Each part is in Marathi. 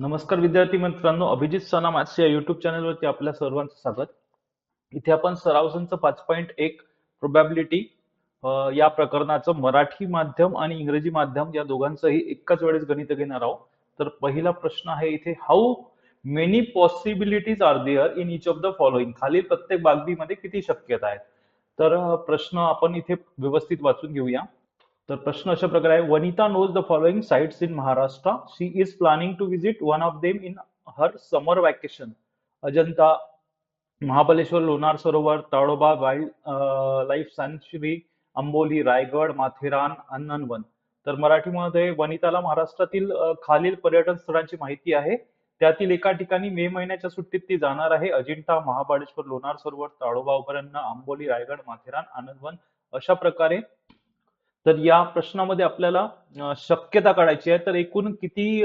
नमस्कार विद्यार्थी मित्रांनो अभिजित सनाम आजच्या या युट्यूब चॅनलवरती आपल्या सर्वांचं स्वागत. इथे आपण सराव संच पाच पॉईंट एक प्रोबॅबिलिटी या प्रकरणाचं मराठी माध्यम आणि इंग्रजी माध्यम या दोघांचंही एकाच वेळेस गणित घेणार आहोत. तर पहिला प्रश्न आहे इथे how many possibilities are there in each of the following खालील प्रत्येक बागबीमध्ये किती शक्यता आहेत? तर प्रश्न आपण इथे व्यवस्थित वाचून घेऊया. तर प्रश्न अशा प्रकारे आहे. Vanita knows the following sites in Maharashtra she is planning to visit one of them in her summer vacation Ajanta Mahabaleshwar Lonar Sarovar Tadoba wildlife sanctuary Amboli Raigad Matheran अननवन तर मराठीमध्ये वनिताला महाराष्ट्रातील खालील पर्यटन स्थळांची माहिती आहे. त्यातील एका ठिकाणी मे महिन्याच्या सुट्टीत ती जाणार आहे. अजिंठा महाबळेश्वर लोणार सरोवर ताडोबा अभयारण्य आंबोली रायगड माथेरान आनंदवन अशा प्रकारे तर या प्रश्नामध्ये आपल्याला शक्यता काढायची आहे. तर एकूण किती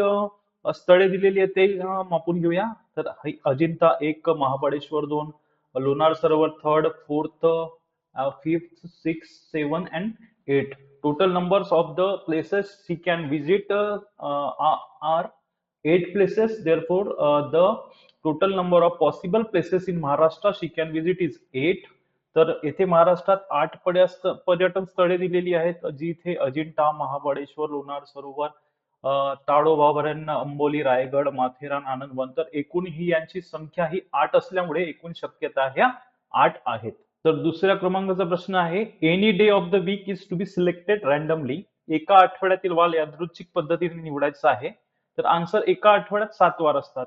स्थळे दिलेली आहेत ते मापून घेऊया. तर अजिंठा एक महाबळेश्वर दोन Lonar Sarovar third fourth fifth six seven and eight. Total numbers of the places she can visit are eight places. Therefore the total number of possible places in Maharashtra she can visit is eight. तर येथे महाराष्ट्रात आठ पर्यस्त- पर्यटन स्थळे दिलेली आहेत जी इथे अजिंठा महाबळेश्वर लोणार सरोवर ताडोबा भरण अंबोली रायगड माथेरान आनंदवन तर एकूण ही यांची संख्या ही आठ असल्यामुळे एकूण शक्यता ह्या आठ आहेत. तर दुसऱ्या क्रमांकाचा प्रश्न आहे any day of the week is to be selected randomly एका आठवड्यातील वाल यादृच्छिक पद्धतीने निवडायचा आहे. तर आन्सर एका आठवड्यात सात वार असतात.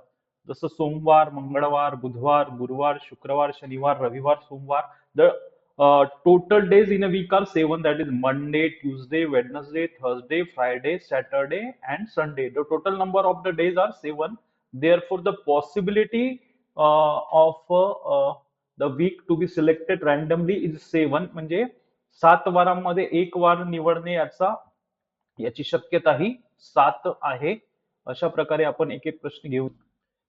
जसं सोमवार मंगळवार बुधवार गुरुवार शुक्रवार शनिवार रविवार सोमवार the total days in a week are seven that is Monday Tuesday Wednesday Thursday Friday Saturday and Sunday the total number of the days are seven therefore the possibility of the week to be selected randomly is seven म्हणजे सात वारांमध्ये एक वार निवडणे याचा याची शक्यता ही सात आहे. अशा प्रकारे आपण एक एक प्रश्न घेऊ.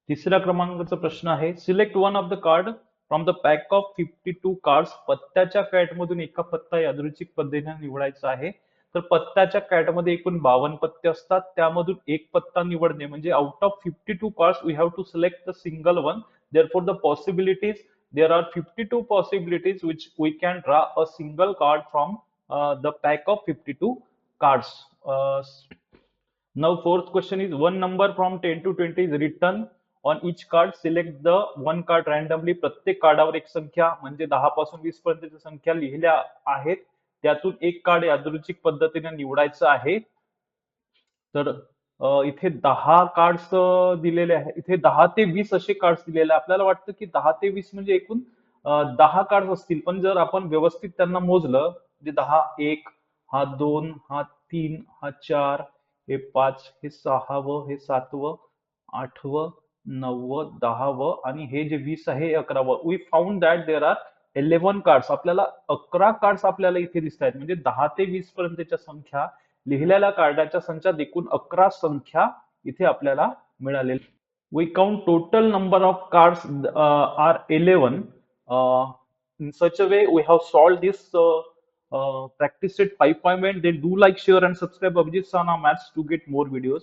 तिसऱ्या क्रमांकाचा प्रश्न आहे. Select one of the card from the pack of fifty two cards पत्त्याच्या कॅट मधून एका पत्ता यादृच्छिक पद्धतीने निवडायचा आहे. तर पत्त्याच्या कॅटमध्ये एकूण बावन्न पत्ते असतात. त्यामधून एक पत्ता निवडणे म्हणजे out of fifty two cards we have to select the single one therefore the possibilities there are 52 possibilities which we can draw a single card from uh, the pack of 52 cards. Uh, now fourth question is one number from 10 to 20 is written. On each card select the one card randomly प्रत्येक कार्डावर एक संख्या म्हणजे दहा पासून वीस पर्यंतच्या संख्या लिहिल्या आहेत. त्यातून एक कार्ड यादृच्छिक पद्धतीने निवडायचं आहे. तर इथे दहा कार्ड्स दिलेले आहेत इथे दहा ते वीस असे कार्ड्स दिलेले आपल्याला वाटतं की दहा ते वीस म्हणजे एकूण दहा कार्ड्स असतील. पण जर आपण व्यवस्थित त्यांना मोजलं म्हणजे दहा एक हा दोन हा तीन हा चार हे पाच हे सहावं हे सातवं आठवं नववं दहावं आणि हे जे वीस आहे हे अकरावं we found that there are eleven cards आपल्याला अकरा कार्ड्स आपल्याला इथे दिसत आहेत. म्हणजे दहा ते वीस पर्यंतच्या संख्या लिहिलेल्या कार्डाच्या संचात एकूण अकरा संख्या इथे आपल्याला मिळालेल्या we count total number of cards are eleven in such a way we have solved this uh, uh, practice set 5.1 then do like share and subscribe abhijit sana maths to get more videos.